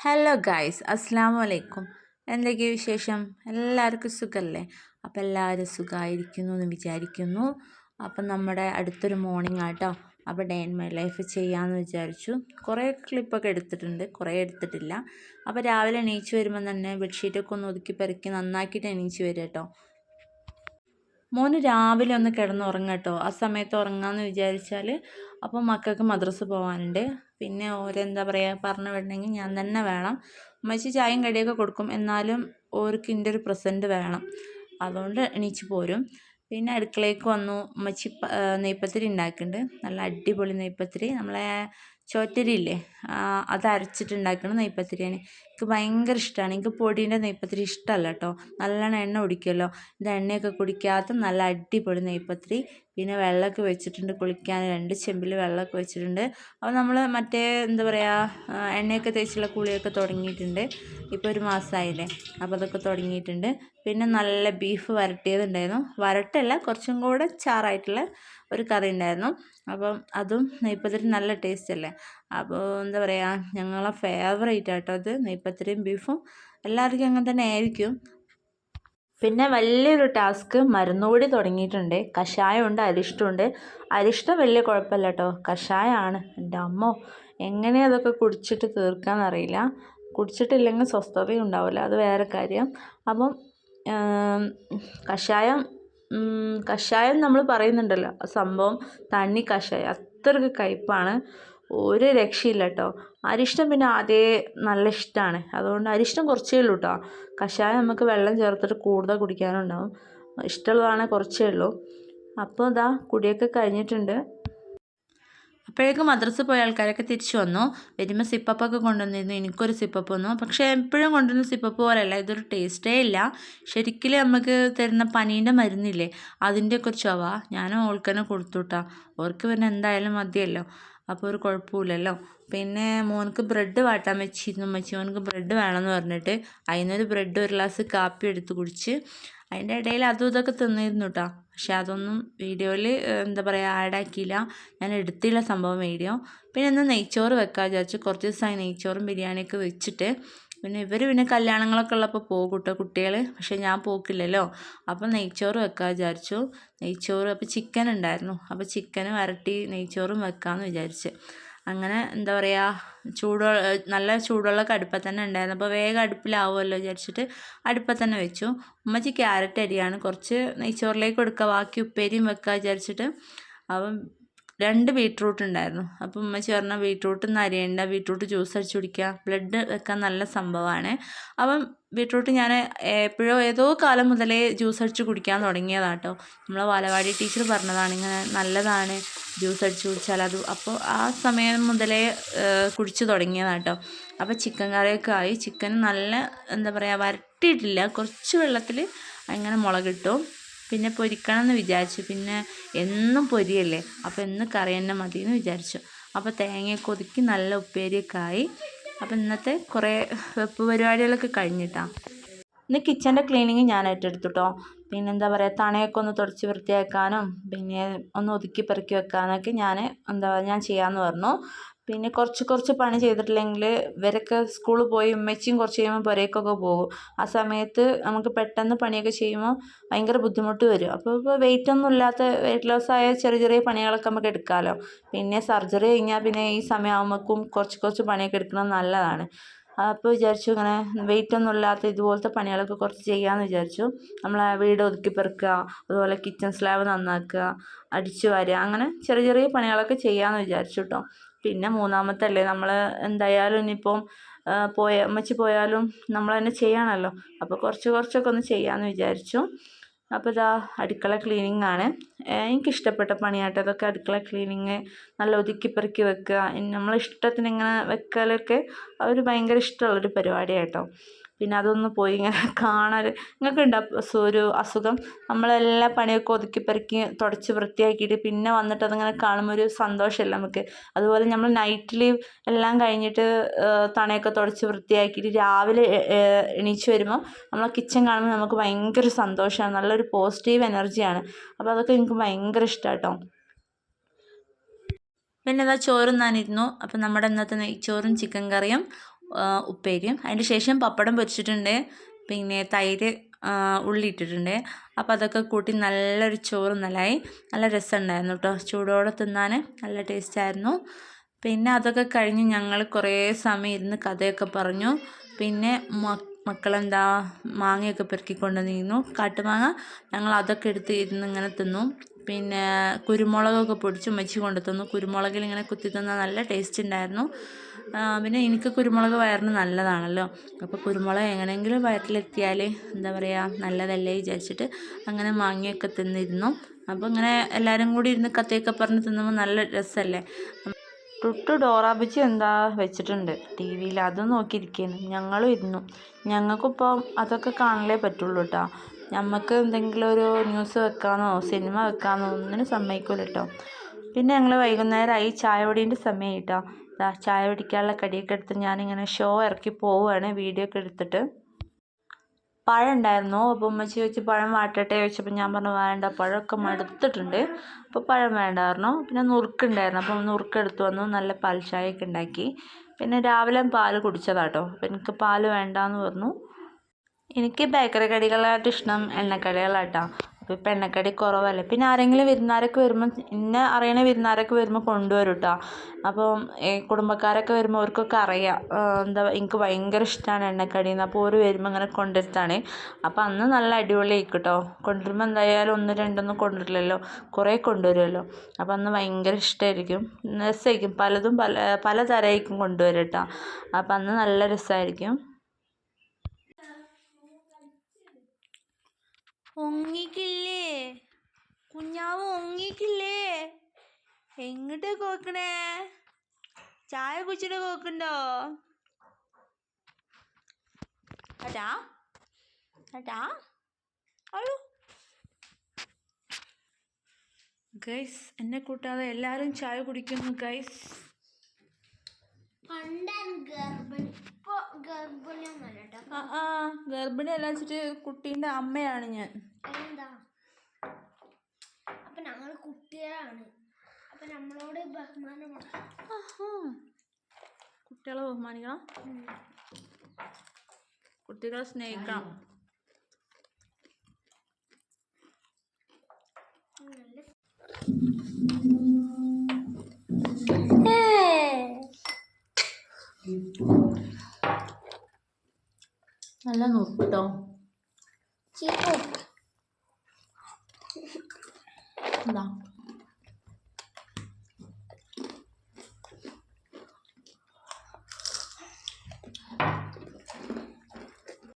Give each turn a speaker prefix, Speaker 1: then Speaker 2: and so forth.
Speaker 1: Hello guys അസ്സാം വലൈക്കും എന്തൊക്കെ വിശേഷം? എല്ലാവർക്കും സുഖമല്ലേ അപ്പോൾ എല്ലാവരും സുഖമായിരിക്കുന്നു എന്ന് വിചാരിക്കുന്നു. അപ്പം നമ്മുടെ അടുത്തൊരു മോർണിംഗ് ആട്ടോ. അപ്പോൾ ഡേ ഇൻ മൈ ലൈഫ് ചെയ്യാമെന്ന് വിചാരിച്ചു. കുറേ ക്ലിപ്പൊക്കെ എടുത്തിട്ടുണ്ട്. കുറേ എടുത്തിട്ടില്ല. അപ്പോൾ രാവിലെ എണീച്ച് വരുമ്പോൾ തന്നെ ബെഡ്ഷീറ്റൊക്കെ ഒന്ന് ഒതുക്കി പെറുക്കി നന്നാക്കിയിട്ട് എണീച്ച് വരും കേട്ടോ മോന് രാവിലെ ഒന്ന് കിടന്ന് ഉറങ്ങട്ടോ ആ സമയത്ത് ഉറങ്ങാമെന്ന് വിചാരിച്ചാൽ അപ്പോൾ മക്കൾക്ക് മദ്രസ് പോകാനുണ്ട് പിന്നെ ഓരെന്താ പറയുക പറഞ്ഞു വിടണമെങ്കിൽ ഞാൻ തന്നെ വേണം. ഉമ്മച്ചി ചായയും കടിയൊക്കെ കൊടുക്കും. എന്നാലും ഓർക്ക് എന്റെ ഒരു പ്രസന്റ് വേണം. അതുകൊണ്ട് എണീച്ച് പോരും. പിന്നെ അടുക്കളയ്ക്ക് വന്നു. ഉമ്മച്ചി നെയ്പ്പത്തിരി ഉണ്ടാക്കുന്നുണ്ട് നല്ല അടിപൊളി നെയ്പ്പത്തിരി നമ്മളെ ചോറ്റരി ഇല്ലേ അത് അരച്ചിട്ടുണ്ടാക്കുന്ന നെയ്പ്പത്തിരിയാണ് എനിക്ക് ഭയങ്കര ഇഷ്ടമാണ് എനിക്ക് പൊടീന്റെ നെയ്പ്പത്തിരി ഇഷ്ടമല്ല കേട്ടോ. നല്ലോണം എണ്ണ കുടിക്കുമല്ലോ ഇത് എണ്ണയൊക്കെ കുടിക്കാത്ത നല്ല അടിപൊളി നെയ്പ്പത്തിരി പിന്നെ വെള്ളമൊക്കെ വെച്ചിട്ടുണ്ട് കുളിക്കാൻ. രണ്ട് ചെമ്പിൽ വെള്ളമൊക്കെ വെച്ചിട്ടുണ്ട്. അപ്പോൾ നമ്മൾ മറ്റേ എന്താ പറയുക എണ്ണയൊക്കെ തേച്ചുള്ള കുളിയൊക്കെ തുടങ്ങിയിട്ടുണ്ട്. ഇപ്പോൾ ഒരു മാസമായില്ലേ അപ്പോൾ അതൊക്കെ തുടങ്ങിയിട്ടുണ്ട്. പിന്നെ നല്ല ബീഫ് വരട്ടിയതുണ്ടായിരുന്നു. വരട്ടല്ല കുറച്ചും കൂടെ ചാറായിട്ടുള്ള ഒരു കറി ഉണ്ടായിരുന്നു. അപ്പം അതും നെയ്പ്പത്തിരി നല്ല ടേസ്റ്റ് അല്ലേ? അപ്പോൾ എന്താ പറയുക ഞങ്ങളെ ഫേവറേറ്റ് ആട്ടോ അത്. നെയ്പ്പത്തിരിയും ബീഫും. എല്ലാവർക്കും അങ്ങനെ തന്നെ ആയിരിക്കും. പിന്നെ വലിയൊരു ടാസ്ക് മരുന്നുകൂടി തുടങ്ങിയിട്ടുണ്ട്. കഷായമുണ്ട് അരിഷ്ടമുണ്ട്. അരിഷ്ടം വലിയ കുഴപ്പമില്ല കേട്ടോ. കഷായമാണ്. എന്റെ അമ്മോ എങ്ങനെ അതൊക്കെ കുടിച്ചിട്ട് തീർക്കാമെന്നറിയില്ല കുടിച്ചിട്ടില്ലെങ്കിൽ സ്വസ്ഥതയും ഉണ്ടാവില്ല. അത് വേറെ കാര്യം. അപ്പം കഷായം കഷായം നമ്മൾ പറയുന്നുണ്ടല്ലോ. സംഭവം തണ്ണി കഷായം. അത്രയ്ക്ക് കയ്പ്പാണ് ഒരു രക്ഷയില്ല കേട്ടോ അരിഷ്ടം പിന്നെ അതേ നല്ല ഇഷ്ടമാണ് അതുകൊണ്ട് അരിഷ്ടം കുറച്ചേ ഉള്ളൂ കേട്ടോ കഷായം നമുക്ക് വെള്ളം ചേർത്തിട്ട് കൂടുതൽ കുടിക്കാനുണ്ടാവും. ഇഷ്ടമുള്ളതാണ് കുറച്ചേ ഉള്ളൂ. അപ്പോൾ ഇതാ കുടിയൊക്കെ കഴിഞ്ഞിട്ടുണ്ട്. അപ്പോഴേക്കും മദ്രസ് പോയ ആൾക്കാരൊക്കെ തിരിച്ചു വന്നു. വരുമ്പോൾ സിപ്പപ്പൊക്കെ കൊണ്ടുവന്നിരുന്നു. എനിക്കൊരു സിപ്പപ്പ് വന്നു. പക്ഷേ എപ്പോഴും കൊണ്ടുവന്ന സിപ്പപ്പ് പോലെയല്ല. ഇതൊരു ടേസ്റ്റേ ഇല്ല. ശരിക്കും നമുക്ക് തരുന്ന പനീന്റെ മരുന്നില്ലേ? അതിന്റെയൊക്കെ ഒരു ചൊവ ഞാൻ കൊടുത്തു കൊടുത്തുട്ടാ ഓർക്ക് പിന്നെ എന്തായാലും മതിയല്ലോ. അപ്പോൾ ഒരു കുഴപ്പമില്ലല്ലോ. പിന്നെ മോനക്ക് ബ്രെഡ് വാട്ടാൻ വെച്ചിരുന്നു അമ്മച്ചി മോനക്ക് ബ്രെഡ് വേണമെന്ന് പറഞ്ഞിട്ട് അതിനൊരു ബ്രെഡ് ഒരു ഗ്ലാസ് കാപ്പി എടുത്ത് കുടിച്ച് അതിന്റെ ഇടയിൽ അതും ഇതൊക്കെ തിന്നിരുന്നു കേട്ടോ പക്ഷെ അതൊന്നും വീഡിയോയിൽ എന്താ പറയുക ആഡാക്കിയില്ല ഞാൻ എടുത്തില്ല സംഭവം വീഡിയോ പിന്നെ ഇന്ന് നെയ്ച്ചോറ് വെക്കാൻ വിചാരിച്ചു. കുറച്ച് ദിവസമായി നെയ്ച്ചോറും ബിരിയാണിയൊക്കെ വെച്ചിട്ട് പിന്നെ ഇവർ പിന്നെ കല്യാണങ്ങളൊക്കെ ഉള്ളപ്പോൾ പോകും കേട്ടോ കുട്ടികൾ പക്ഷെ ഞാൻ പോക്കില്ലല്ലോ. അപ്പം നെയ്ച്ചോറ് വെക്കാൻ വിചാരിച്ചു. നെയ്ച്ചോറ് അപ്പോൾ ചിക്കൻ ഉണ്ടായിരുന്നു. അപ്പോൾ ചിക്കൻ വരട്ടി നെയ്ച്ചോറും വെക്കാമെന്ന് വിചാരിച്ച്. അങ്ങനെ എന്താ പറയുക ചൂട് നല്ല ചൂടുള്ള അടുപ്പത്ത് തന്നെ ഉണ്ടായിരുന്നു. അപ്പോൾ വേഗം അടുപ്പിലാവുമല്ലോ വിചാരിച്ചിട്ട് അടുപ്പത്ത് തന്നെ വെച്ചു. ഉമ്മച്ചി ക്യാരറ്റ് അരിയാണ്. കുറച്ച് നെയ്ച്ചോറിലേക്ക് കൊടുക്കുക ബാക്കി ഉപ്പേരിയും വെക്കുക വിചാരിച്ചിട്ട്. അപ്പം രണ്ട് ബീട്രൂട്ട് ഉണ്ടായിരുന്നു. അപ്പം ഉമ്മച്ചി പറഞ്ഞ ബീട്രൂട്ട് ഒന്നും അരിയണ്ട ബീട്രൂട്ട് ജ്യൂസ് അടിച്ച് കുടിക്കുക ബ്ലഡ് വെക്കാൻ നല്ല സംഭവമാണ് അപ്പം ബീട്രൂട്ട് ഞാൻ എപ്പോഴോ ഏതോ കാലം മുതലേ ജ്യൂസ് അടിച്ച് കുടിക്കാൻ തുടങ്ങിയതാട്ടോ. നമ്മളെ വാലവാടി ടീച്ചർ പറഞ്ഞതാണ് ഇങ്ങനെ നല്ലതാണ് ജ്യൂസ് അടിച്ച് കുടിച്ചാൽ അത്. അപ്പോൾ ആ സമയം മുതലേ കുടിച്ച് തുടങ്ങിയതാട്ടോ. അപ്പോൾ ചിക്കൻ കറിയൊക്കെ ആയി. ചിക്കൻ നല്ല എന്താ പറയുക വരട്ടിയിട്ടില്ല. കുറച്ച് വെള്ളത്തിൽ അങ്ങനെ മുളകിട്ടു. പിന്നെ പൊരിക്കണം എന്ന് വിചാരിച്ചു. പിന്നെ എന്നും പൊരിയല്ലേ? അപ്പോൾ എന്ന് കറി തന്നെ മതി എന്ന് വിചാരിച്ചു. അപ്പോൾ തേങ്ങയൊക്കെ ഒതുക്കി നല്ല ഉപ്പേരിയൊക്കെ ആയി. അപ്പോൾ ഇന്നത്തെ കുറേ വെപ്പ് പരിപാടികളൊക്കെ കഴിഞ്ഞിട്ടാണ് ഇന്ന് കിച്ചന്റെ ക്ലീനിങ് ഞാൻ ഏറ്റെടുത്തു കേട്ടോ പിന്നെ എന്താ പറയുക തണയൊക്കെ ഒന്ന് തുടച്ച് വൃത്തിയാക്കാനും പിന്നെ ഒന്ന് ഒതുക്കി പെറുക്കി വെക്കാനൊക്കെ ഞാൻ എന്താ ഞാൻ ചെയ്യാമെന്ന് പറഞ്ഞു. പിന്നെ കുറച്ച് കുറച്ച് പണി ചെയ്തിട്ടില്ലെങ്കിൽ ഇവരൊക്കെ സ്കൂളിൽ പോയി ഉമ്മച്ചിയും കുറച്ച് കഴിയുമ്പോൾ പുരയ്ക്കൊക്കെ പോകും. ആ സമയത്ത് നമുക്ക് പെട്ടെന്ന് പണിയൊക്കെ ചെയ്യുമ്പോൾ ഭയങ്കര ബുദ്ധിമുട്ട് വരും. അപ്പോൾ ഇപ്പോൾ വെയിറ്റ് ഒന്നും ഇല്ലാത്ത വെയിറ്റ് ലോസ് ആയ ചെറിയ ചെറിയ പണികളൊക്കെ നമുക്ക് എടുക്കാമല്ലോ. പിന്നെ സർജറി കഴിഞ്ഞാൽ പിന്നെ ഈ സമയമാകുമ്പോഴേക്കും കുറച്ച് കുറച്ച് പണിയൊക്കെ എടുക്കുന്നത് നല്ലതാണ്. അപ്പോൾ വിചാരിച്ചു ഇങ്ങനെ വെയിറ്റ് ഒന്നും ഇല്ലാത്ത ഇതുപോലത്തെ പണികളൊക്കെ കുറച്ച് ചെയ്യാമെന്ന് വിചാരിച്ചു. നമ്മളെ വീട് ഒതുക്കി പെറുക്കുക അതുപോലെ കിച്ചൺ സ്ലാബ് നന്നാക്കുക അടിച്ചു വാരുക അങ്ങനെ ചെറിയ ചെറിയ പണികളൊക്കെ ചെയ്യാമെന്ന് വിചാരിച്ചു കേട്ടോ. പിന്നെ മൂന്നാമത്തെ അല്ലേ നമ്മൾ എന്തായാലും ഇനിയിപ്പം പോയ അമ്മച്ചി പോയാലും നമ്മൾ തന്നെ ചെയ്യണമല്ലോ അപ്പോൾ കുറച്ച് കുറച്ചൊക്കെ ഒന്ന് ചെയ്യാമെന്ന് വിചാരിച്ചു. അപ്പോൾ ഇതാ അടുക്കള ക്ലീനിങ് ആണ്. എനിക്കിഷ്ടപ്പെട്ട പണിയാട്ടോ. അതൊക്കെ അടുക്കള ക്ലീനിങ് നല്ല ഒതുക്കി പെറുക്കി വെക്കുക. നമ്മളെ ഇഷ്ടത്തിന് ഇങ്ങനെ വെക്കലൊക്കെ അവർ ഭയങ്കര ഇഷ്ടമുള്ളൊരു പരിപാടിയാട്ടോ. പിന്നെ അതൊന്ന് പോയി ഇങ്ങനെ കാണാൻ നിങ്ങൾക്ക് ഒരു അസുഖം? നമ്മളെല്ലാ പണിയൊക്കെ ഒതുക്കി പെറുക്കി തുടച്ച് വൃത്തിയാക്കിയിട്ട് പിന്നെ വന്നിട്ട് അതിങ്ങനെ കാണുമ്പോൾ ഒരു സന്തോഷമല്ല നമുക്ക്? അതുപോലെ നമ്മൾ നൈറ്റിൽ എല്ലാം കഴിഞ്ഞിട്ട് തണയൊക്കെ തുടച്ച് വൃത്തിയാക്കിയിട്ട് രാവിലെ എണീച്ച് വരുമ്പോൾ നമ്മളെ കിച്ചൺ കാണുമ്പോൾ നമുക്ക് ഭയങ്കര സന്തോഷമാണ്. നല്ലൊരു പോസിറ്റീവ് എനർജിയാണ് അപ്പോൾ അതൊക്കെ എനിക്ക് ഭയങ്കര ഇഷ്ടമാണ് കേട്ടോ പിന്നെ ഇതാ ചോറും നാനിരുന്നു. അപ്പം നമ്മുടെ ഇന്നത്തെ നെയ്ച്ചോറും ചിക്കൻ കറിയും ഉപ്പേരിയും. അതിന്റെ ശേഷം പപ്പടം പൊരിച്ചിട്ടുണ്ട്. പിന്നെ തൈര് ഉള്ളി ഇട്ടിട്ടുണ്ട്. അപ്പോൾ അതൊക്കെ കൂട്ടി നല്ലൊരു ചോറ് നല്ലായി നല്ല രസമുണ്ടായിരുന്നു കേട്ടോ ചൂടോടെ തിന്നാൻ നല്ല ടേസ്റ്റായിരുന്നു പിന്നെ അതൊക്കെ കഴിഞ്ഞ് ഞങ്ങൾ കുറേ സമയം ഇരുന്ന് കഥയൊക്കെ പറഞ്ഞു. പിന്നെ മക്കളെന്താ മാങ്ങയൊക്കെ പെറുക്കിക്കൊണ്ട് നിന്നു. കാട്ടുമാങ്ങ ഞങ്ങൾ അതൊക്കെ എടുത്ത് ഇരുന്ന് ഇങ്ങനെ തിന്നു. പിന്നെ കുരുമുളകൊക്കെ പൊടിച്ച് ഉമ്മച്ചി കൊണ്ട് തന്നു. കുരുമുളകിൽ ഇങ്ങനെ കുത്തി തന്നാൽ നല്ല ടേസ്റ്റ് ഉണ്ടായിരുന്നു. പിന്നെ എനിക്ക് കുരുമുളക് വയറിന് നല്ലതാണല്ലോ. അപ്പോൾ കുരുമുളക് എങ്ങനെയെങ്കിലും വയറ്റിലെത്തിയാൽ എന്താ പറയുക നല്ലതല്ലേ വിചാരിച്ചിട്ട് അങ്ങനെ മാങ്ങയൊക്കെ തിന്നിരുന്നു. അപ്പോൾ ഇങ്ങനെ എല്ലാവരും കൂടി ഇരുന്ന് കഥയൊക്കെ പറഞ്ഞ് തിന്നുമ്പോൾ നല്ല രസമല്ലേ ടുട്ടു ഡോറാബിച്ചി എന്താ വെച്ചിട്ടുണ്ട്? ടി വിയിൽ അത് നോക്കിയിരിക്കുന്നു ഞങ്ങളും ഇരുന്നു. ഞങ്ങൾക്കിപ്പോൾ അതൊക്കെ കാണലേ പറ്റുള്ളൂ കേട്ടോ ഞമ്മക്ക് എന്തെങ്കിലും ഒരു ന്യൂസ് വെക്കാനോ സിനിമ വെക്കാനോ ഒന്നിനും സമ്മതിക്കില്ല കേട്ടോ പിന്നെ ഞങ്ങൾ വൈകുന്നേരമായി ചായ പൊടീന്റെ സമയം കേട്ടോ ചായ പിടിക്കാനുള്ള കടിയൊക്കെ എടുത്ത് ഞാനിങ്ങനെ ഷോ ഇറക്കി പോവുകയാണ് വീഡിയോ ഒക്കെ എടുത്തിട്ട്. പഴം ഉണ്ടായിരുന്നു അപ്പോൾ ഉമ്മച്ചി ചോദിച്ച് പഴം വാട്ടട്ടെ? ചോദിച്ചപ്പോൾ ഞാൻ പറഞ്ഞു വേണ്ട പഴമൊക്കെ മടുത്തിട്ടുണ്ട് അപ്പോൾ പഴം വേണ്ടായിരുന്നു. പിന്നെ നുറുക്കുണ്ടായിരുന്നു. അപ്പോൾ നുറുക്കെടുത്ത് വന്നു. നല്ല പാൽ ചായയൊക്കെ ഉണ്ടാക്കി. പിന്നെ രാവിലെ പാൽ കുടിച്ചതാട്ടോ. അപ്പോൾ എനിക്ക് പാൽ വേണ്ടാന്ന് പറഞ്ഞു. എനിക്ക് ബേക്കറി കടികളായിട്ട് ഇഷ്ടം എണ്ണക്കടികളാട്ടോ. അപ്പോൾ ഇപ്പം എണ്ണക്കടി കുറവല്ലേ? പിന്നെ ആരെങ്കിലും വിരുന്നാരൊക്കെ വരുമ്പോൾ എന്നെ അറിയണ വിരുന്നാരൊക്കെ വരുമ്പോൾ കൊണ്ടുവരും കേട്ടോ അപ്പം ഈ കുടുംബക്കാരൊക്കെ വരുമ്പോൾ അവർക്കൊക്കെ അറിയാം. എന്താ എനിക്ക് ഭയങ്കര ഇഷ്ടമാണ് എണ്ണക്കടി എന്ന് അപ്പോൾ ഒരു വരുമ്പോൾ ഇങ്ങനെ കൊണ്ടുവരുത്താണ്. അപ്പോൾ അന്ന് നല്ല അടിപൊളിയായിരിക്കും കേട്ടോ കൊണ്ടുവരുമ്പോൾ എന്തായാലും ഒന്ന് രണ്ടൊന്നും കൊണ്ടുവരില്ലല്ലോ. കുറേ കൊണ്ടുവരുമല്ലോ അപ്പോൾ അന്ന് ഭയങ്കര ഇഷ്ടമായിരിക്കും രസമായിരിക്കും പലതും പല പലതരമായിരിക്കും കൊണ്ടുവരും കേട്ടോ അപ്പോൾ അന്ന് നല്ല രസമായിരിക്കും ഒങ്ങിക്കില്ലേ കുഞ്ഞാവ് ഒങ്ങിക്കില്ലേ എങ്ങോട്ട് കോക്കണേ? ചായ കുച്ചിട്ട് കോക്കുണ്ടോ അതാ അതാ അയ്യോ ഗൈസ് എന്നെ കൂട്ടാതെ എല്ലാരും ചായ കുടിക്കുന്നു ഗൈസ്.
Speaker 2: ഗർഭിണി
Speaker 1: അല്ല വെച്ചിട്ട് കുട്ടീന്റെ അമ്മയാണ് ഞാൻ.
Speaker 2: അതെന്താ? അപ്പൊ ഞങ്ങൾ കുട്ടികളാണ്. അപ്പൊ നമ്മളോട് ബഹുമാനമാണ്.
Speaker 1: കുട്ടികളെ ബഹുമാനിക്കണം. കുട്ടികളെ സ്നേഹിക്കണം.
Speaker 2: നല്ല
Speaker 1: നോക്കൂട്ടോ നുറുട്ടോ
Speaker 2: ചീക്കോ
Speaker 1: എന്താ